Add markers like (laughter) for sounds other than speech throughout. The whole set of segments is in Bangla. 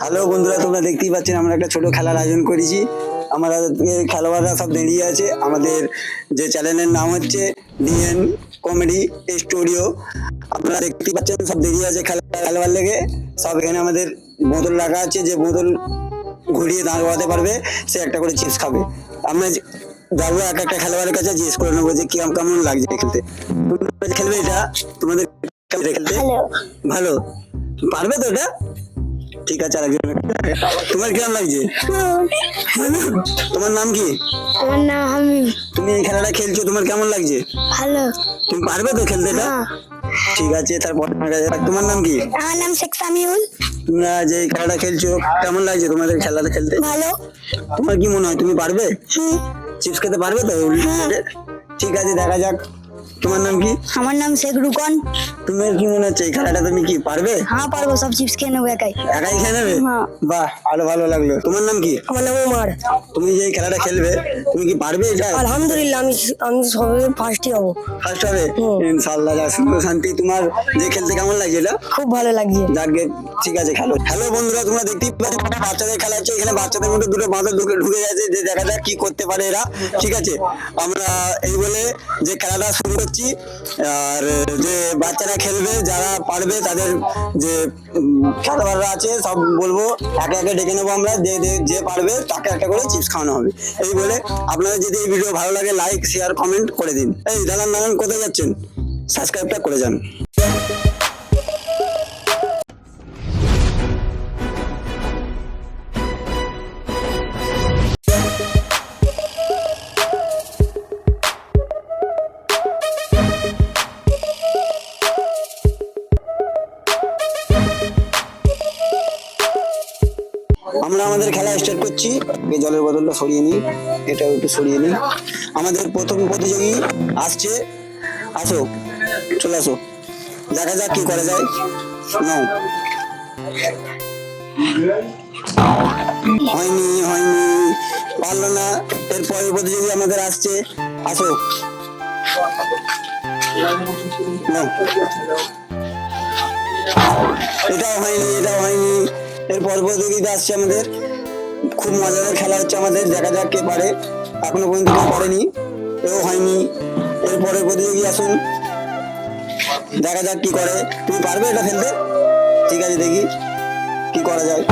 হ্যালো বন্ধুরা তোমরা দেখতেই পাচ্ছেন আমরা একটা ছোট খেলার আয়োজন করেছি। আমাদের খেলোয়াড়রা সব দাঁড়িয়ে আছে। আমাদের যে চ্যানেলের নাম হচ্ছে ডিএন কমেডি স্টুডিও আপনারা দেখতেই পাচ্ছেন সব দাঁড়িয়ে আছে খেলা খেলোয়াড় লেগে। সব এখানে আমাদের বোতল রাখা আছে। যে বোতল ঘুরিয়ে দাঁড় করাতে পারবে সে একটা করে চিপস খাবে। আমরা যাব এক একটা খেলোয়াড়ের কাছে জিজ্ঞেস করে নেব যে কিরম কেমন লাগছে খেলতে। তোমরা খেলবে এটা? তোমাদের খেলতে খেলতে ভালো। পারবে তো এটা? ঠিক আছে আরেকজন তোমার কিরম লাগছে? তোমার নাম কি? আমার নাম হামিম। তুমি এই খেলাটা খেলছো তোমার কেমন লাগছে? ভালো। তুমি পারবে তো খেলতে এটা? হ্যাঁ। ঠিক আছে তারপর তোমার নাম কি? আমার নাম শেখ সামিউল। তোমরা যে খেলাটা খেলছো কেমন লাগছে তোমাদের খেলাটা খেলতে? ভালো। তোমার কি মনে হয় তুমি পারবে? চিপস খেতে পারবে তো? ঠিক আছে দেখা যাক। তোমার নাম কি? আমার নাম শেখ রুকন। তোমার কি মনে হচ্ছে এই খেলাটা তুমি কি পারবে? হ্যাঁ পারব সব চিপস খেয়ে নেব একাই। একাই খেয়ে নেবে? হ্যাঁ। বাহ আরও ভালো লাগল। তোমার নাম কি? আমার নাম উমার তুমি যে খেলাটা খেলবে তুমি কি পারবে এটা? আলহামদুলিল্লাহ আমি আমি সবে ফার্স্টই হব। ফার্স্ট হবে। ইনশাআল্লাহ সুখ শান্তি। তোমার যে খেলতে কেমন লাগছে এটা? খুব ভালো লাগছে। যাকে ঠিক আছে খেলো। হ্যালো বন্ধুরা তোমরা দেখতেই পাচ্ছ বাচ্চাদের খেলা হচ্ছে। এখানে বাচ্চাদের মধ্যে দুটো বাঁধা ঢুকে ঢুকে গেছে। যে দেখা যাক কি করতে পারে এরা। ঠিক আছে আমরা এই বলে যে খেলাটা শুরু করছি। আর যে বাচ্চারা খেলবে, যারা পারবে তাদের যে খেলোয়াড়রা আছে, সব বলব, একে একে ডেকে নেব আমরা, যে, যে- পারবে তাকে একটা করে চিপস খাওয়ানো হবে। এই বলে আপনারা যদি এই ভিডিও ভালো লাগে লাইক শেয়ার কমেন্ট করে দিন। এই দালান দালান কোথায় যাচ্ছেন? সাবস্ক্রাইবটা করে যান। সরিয়ে নিই, এটাও একটু সরিয়ে নিই। আমাদের প্রথম প্রতিযোগী আসছে। আসো, চলে আসো। দেখা যাক কি করা যায়। নাও। হয়নি হয়নি। পারল না। এরপরে প্রতিযোগী আমাদের আসছে। আসো। এটাও হয়নি এটাও হয়নি। এরপর প্রতিযোগিতা আসছে আমাদের। খুব মজাদার খেলা হচ্ছে আমাদের, দেখা যাক কে পারে। এখনও পর্যন্ত কেউ পারেনি এও হয়নি। এরপরে প্রতিযোগী আসুন। দেখা যাক কি করে। তুমি পারবে এটা খেলতে? ঠিক আছে, দেখি কি করা যায়।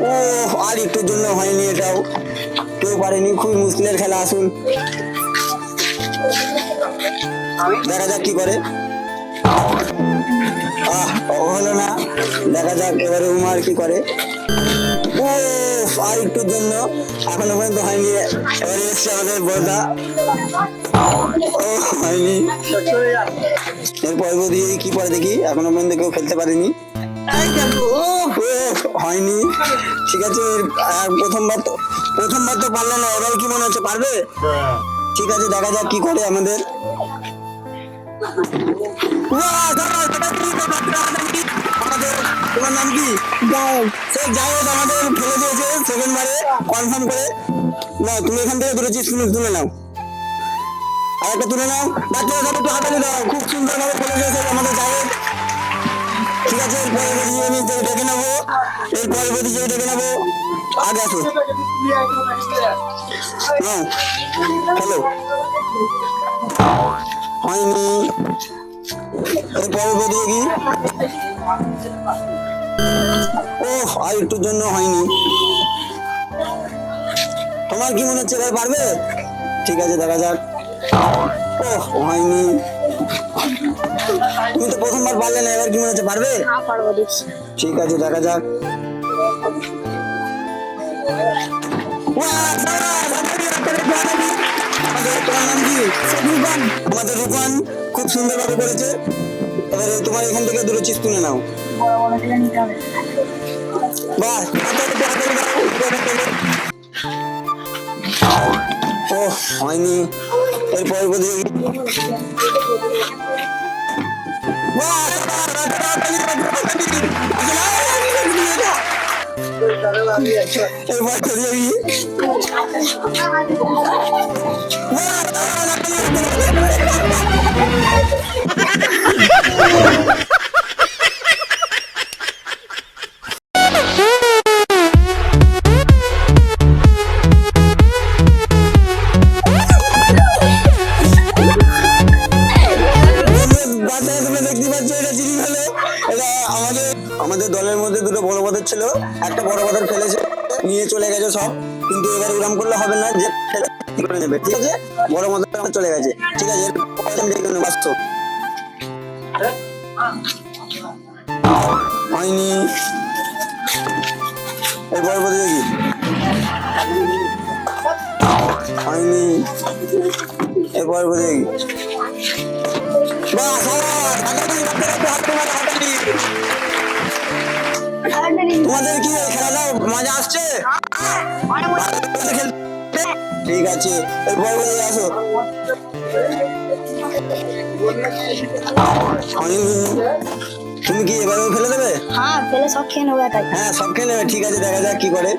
ও আর একটুর জন্য হয়নি এটাও। কেউ পারেনি খুব মুশকিলের খেলা, আসুন। দেখা যাক কি করে। আহ হলো না। দেখা যাক এবারে উমার কি করে। ও আর জন্য এখনও পর্যন্ত হয়নি এবারে এসছে আমাদের বর্দা ও হয়নি এর পরবর্তী কি পরে দেখি এখনও পর্যন্ত কেউ খেলতে পারেনি হয়নি ঠিক আছে প্রথমবার তো প্রথমবার তো পারল না এবার কি মনে হচ্ছে পারবে ঠিক আছে দেখা যাক কি করে আমাদের নাম কি জায়েদ আমাদের ফেলে দিয়েছে সেকেন্ড বারে কনফার্ম করে। না, তুমি এখান থেকে দুটো চিজ তুলে নাও। আর একটা তুলে নাও। বাচ্চারা সব একটু হাতালি দাও খুব সুন্দর ভাবে ফেলে দিয়েছে আমাদের জায়েদ ঠিক আছে, এর পরে আমি ডেকে নেব। এর পরে যে ডেকে নেব। আগে আসো। নাও হ্যালো। হয়নি। এর পরে প্রতিযোগী? ও আর একটুর জন্য হয়নি। তোমার কি মনে হচ্ছে এবার পারবে? ঠিক আছে দেখা যাক। ও হয়নি। তুমি তো প্রথমবার পারলে না এবার কি মনে হচ্ছে পারবে? ঠিক আছে দেখা যাক। আমাদের রূপান খুব সুন্দরভাবে করেছে। এবারে তোমার এখান থেকে দুটো চিজ তুলে নাও বাহ ও হয়নি এরপর বাহ, এরপর প্রতিযোগী বাহ, দুটো বড় বাদর ছিল একটা বড় বাদর ফেলেছে নিয়ে চলে গেছে সব কিন্তু এবার এরকম করলে হবে না যে ফেলে করে নেবে ঠিক আছে বড় আমার চলে গেছে ঠিক আছে হয়নি হয়নি এরপরে প্রতিযোগী বাস আবার হাতালি, হাতালি, হাতালি, হাতালি। তোমাদের কি এই মজা আসছে? ঠিক আছে এরপর আসো। তুমি কি এবারে ফেলে দেবে? হ্যাঁ ফেলে সব খেয়ে নেব হ্যাঁ সব খেলে নেবে ঠিক আছে দেখা যাক কি করে।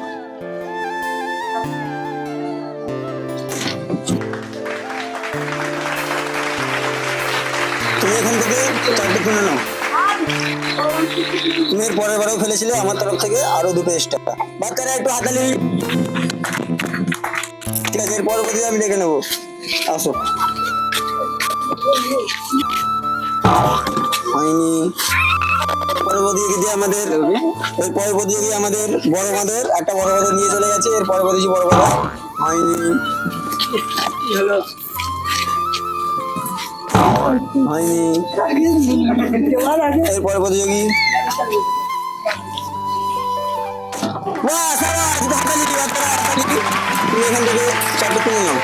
তুমি এখান থেকে চারটে কিনে নাও। তুমি পরের বারেও ফেলেছিলে আমার তরফ থেকে আরও দুটো এক্সট্রা বাচ্চারা একটু হাতালি ঠিক আছে এর পরবর্তী আমি দেখে নেব। আসো। হয়নি। আমাদের আমাদের বড় একটা বড় বাঁধর নিয়ে চলে গেছে এর পরবর্তী বড় বাঁধর হয়নি। হয়নি এর প্রতিযোগী এখান থেকে কিনে নাও।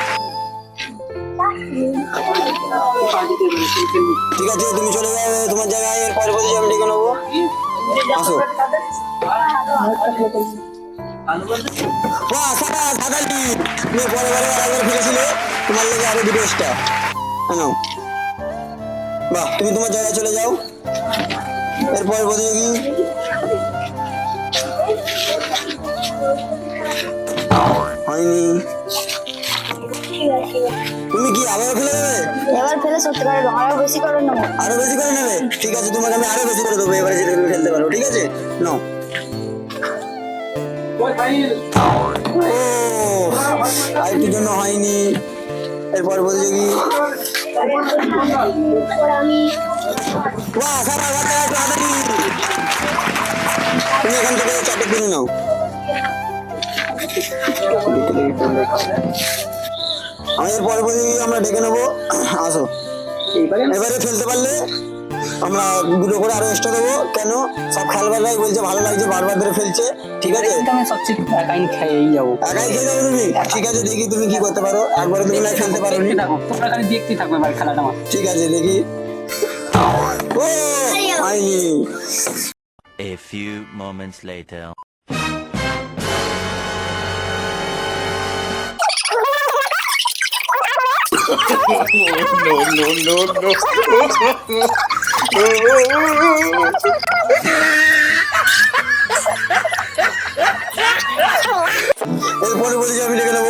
ঠিক আছে, তুমি চলে যাও, তোমার জায়গায় এর পরে প্রতিযোগী আমি ডেকে নেব। আসো। বাহ। তুমি পরে বারে আরেকবার ফিরেছিলে, তোমার লেগে আরও দুটো এক্সট্রা নাও। বাহ তুমি তোমার জায়গায় চলে যাও। এরপরে প্রতিযোগী। হয়নি। তুমি কি আবারও ফেলে দেবে এবার ফেলে সত্যি করে আরও বেশি করে নেব। আরও বেশি করে নেবে? ঠিক আছে তোমাকে আমি আরও বেশি করে দেবো এবারে যেটা তুমি খেলতে পারো ঠিক আছে? নাও। আরেকটির জন্য হয়নি। এরপর প্রতিযোগী। আমি বাহ বাচ্চা একটু তুমি এখান থেকে চারটে কিনে নাও আমাদের পরবর্তী আমরা ডেকে নেব। আসো। এবারে ফেলতে পারলে আমরা দুটো করে আরও এক্সট্রা দেবো। কেন? সব খেলবাররাই বলছে ভালো লাগছে বারবার ধরে ফেলছে। ঠিক আছে? আমি সবচেয়ে একাই খেয়েই যাব। একাই খেয়ে যাবে তুমি? ঠিক আছে দেখি তুমি কি করতে পারো। একবারে তুমি না খেলতে পারো তোমরা খালি দেখতে থাকবে এবার খেলাটা আমার ঠিক আছে দেখি। ও হয়নি A few moments later. (laughs) এরপরে (laughs) বলি যে আমি ডেকে নেব।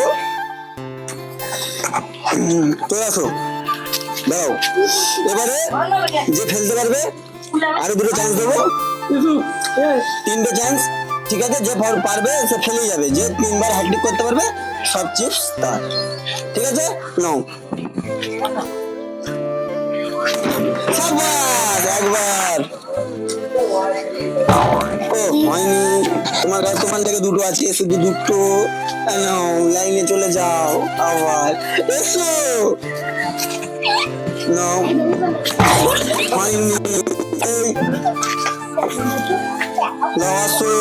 চলে আসো দাও এবারে যে ফেলতে পারবে, আরও দুটো চান্স দেবো। তিনটে চান্স ঠিক আছে? যে পারবে, সে ফেলেই যাবে। যে তিনবার হ্যাট্রিক করতে পারবে, সব চিপস তার। ঠিক আছে? নাও। সাবাস একবার হয়নি তোমার কাছে তোমার থেকে দুটো আছে শুধু দুটো লাইনে চলে যাও আবার এসো নাও হয়নি আসো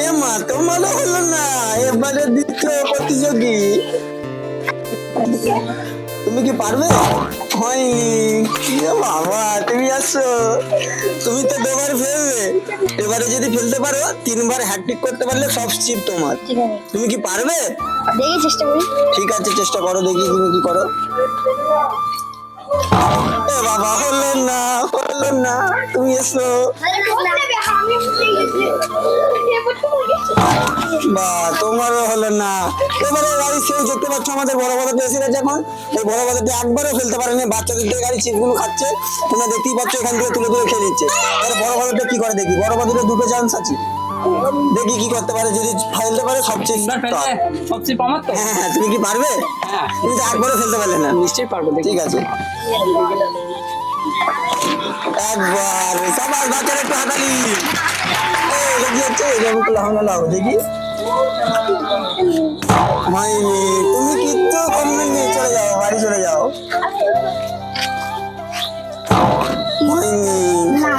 এ মা তোমারও হলো না এবারে দ্বিতীয় প্রতিযোগী তুমি কি পারবে? হয়নি বাবা তুমি আসো তুমি তো দুবার ফেলবে এবারে যদি ফেলতে পারো তিনবার হ্যাট্রিক করতে পারলে সব চিপ তোমার। তুমি কি পারবে? দেখি চেষ্টা করি। ঠিক আছে চেষ্টা করো দেখি তুমি কি করো। এ বাবা হলো না হলো না তুমি এসো। বা তোমারও হলো না। এবারে গাড়ি সেই দেখতে পাচ্ছ আমাদের বড় এসে গেছে এখন এই বড় বাজারটা একবারও ফেলতে পারেনি। বাচ্চাদের দিয়ে গাড়ি চিপগুলো খাচ্ছে। তোমরা দেখতেই পাচ্ছ এখান থেকে তুলে তুলে খেয়ে নিচ্ছে। এবার বড় বাজারটা কি করে দেখি? বড় বাজারে দুটো চান্স আছে। দেখি কি করতে পারে। যদি ফেলতে পারে সবচেয়ে সবচেয়ে তো হ্যাঁ হ্যাঁ তুমি কি পারবে? হ্যাঁ। তুমি তো একবারও ফেলতে পারলে না। নিশ্চয়ই পারব ঠিক আছে। একবার সবার বাচ্চারা একটু দেখি হয়নি তুমি কিচ্ছু নিয়ে চলে যাও বাড়ি চলে যাও হয়নি না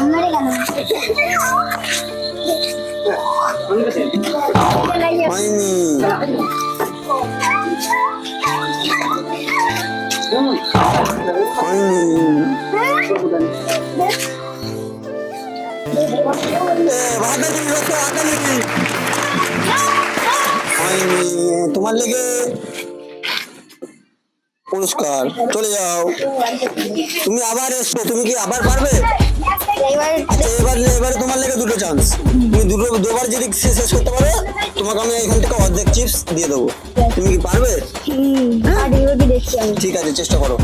তোমার লেগে পুরস্কার চলে যাও তুমি আবার এসছো তুমি কি আবার পারবে এবার আচ্ছা এবার এবারে তোমার লেগে দুটো চান্স তুমি দুটো দুবার যদি শেষ করতে পারো তোমাকে আমি এখান থেকে অর্ধেক চিপস দিয়ে দেবো। তুমি কি পারবে? ঠিক আছে চেষ্টা করো।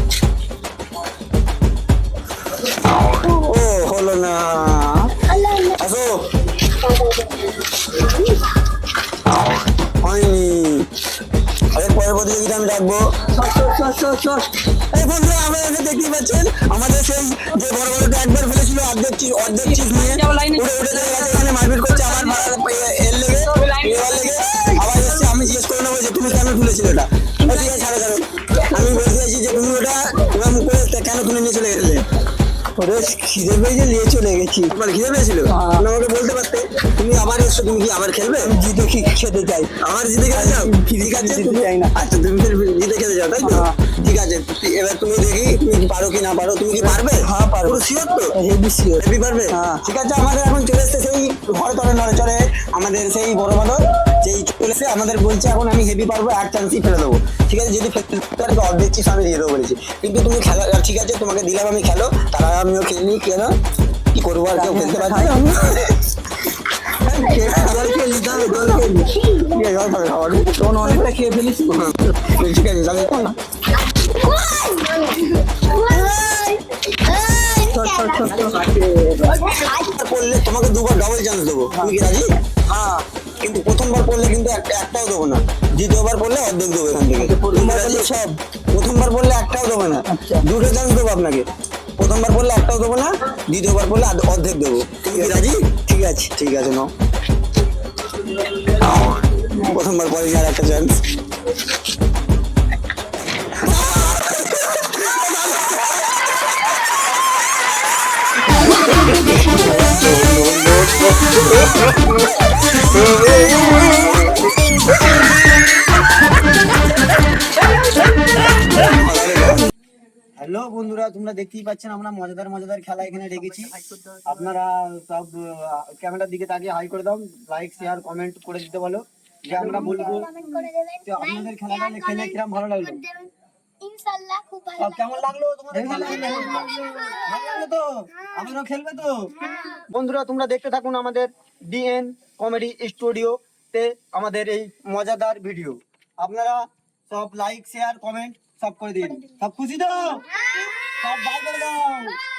ও হলো না। আসো। হয়নি। পরের আমি রাখব। এই বন্ধু আপনারা দেখতে পাচ্ছেন, আমাদের সেই যে বড় বড় একবার ফেলেছিল, অর্ধেক চিজ অর্ধেক চিজ নিয়ে। উড়ে উড়ে চলে গেছে, এখানে মারপিট করছে আবার মারা- এর লেগে এবার আবার এসছে, আমি জিজ্ঞেস করে নেব যে, তুমি কেন তুলেছিলে এটা? ঠিক আছে ছাড়ো ছাড়ো। ওরে খিদে পেয়েছে নিয়ে চলে গেছি। তোমার খিদে পেয়েছিল? তুমি আমাকে বলতে পারতে? তুমি আবার এসছো তুমি কি আবার খেলবে? জিতে কি খেতে চাই। আবার জিতে খেতে চাও? ঠিক আছে তুমি চাই না। আচ্ছা তুমি জিতে খেতে চাও তাই তো? ঠিক আছে এবার তুমি দেখি তুমি পারো কি না পারো। তুমি কি পারবে? হ্যাঁ পারব। শিওর তো? হেভি শিওর হেভি পারবে? ঠিক আছে আমাদের এখন চলে এসছে সেই ঘরে তলে নড়ে চলে আমাদের সেই বড় বাদর। যেই চলে এসে আমাদের বলছে এখন আমি হেভি পারব এক চান্সই ফেলে দেবো। ঠিক আছে যদি ফেলতে অর্ধেক চিপস আমি দিয়ে দেবো বলেছি। কিন্তু তুমি খেলা ঠিক আছে তোমাকে দিলাম আমি খেলো তারা আমিও খেলি কেন? কি করব আর কেউ খেলতে পারছি অনেকটা খেয়ে ফেলিস ঠিক আছে। একবার পড়লে তোমাকে দুবার ডাবল চান্স দেবো। তুমি কি রাজি? হ্যাঁ। কিন্তু প্রথমবার পড়লে কিন্তু একটা একটাও দেবো না। দ্বিতীয়বার পড়লে অর্ধেক দেবো এখান থেকে। প্রথমবার পড়লে সব। প্রথমবার পড়লে একটাও দেবো না। দুটো চান্স দেবো আপনাকে। প্রথমবার পড়লে একটাও দেবো না দ্বিতীয়বার পড়লে অর্ধেক দেবো। তুমি রাজি? ঠিক আছে ঠিক আছে নাও। প্রথমবার পরে আর একটা চান্স হ্যালো (laughs) তোমরা দেখতেই পাচ্ছেন আমরা মজাদার মজাদার খেলা এখানে রেখেছি। আপনারা সব ক্যামেরার দিকে তাকিয়ে হাই করে দাও লাইক শেয়ার কমেন্ট করে দিতে বলো। যে আমরা বলব আপনাদের খেলাটা খেলে কিরম ভালো লাগল? ইনশাআল্লাহ খুব ভালো সব কেমন লাগল তোমাদের খেলা ভালো লাগল তো? আমারও খেলবে তো? বন্ধুরা তোমরা দেখতে থাকুন আমাদের ডিএন কমেডি স্টুডিও তে আমাদের এই মজাদার ভিডিও আপনারা সব লাইক শেয়ার কমেন্ট সব করে দিন। সব খুশি তো? সব বাই করে দাও।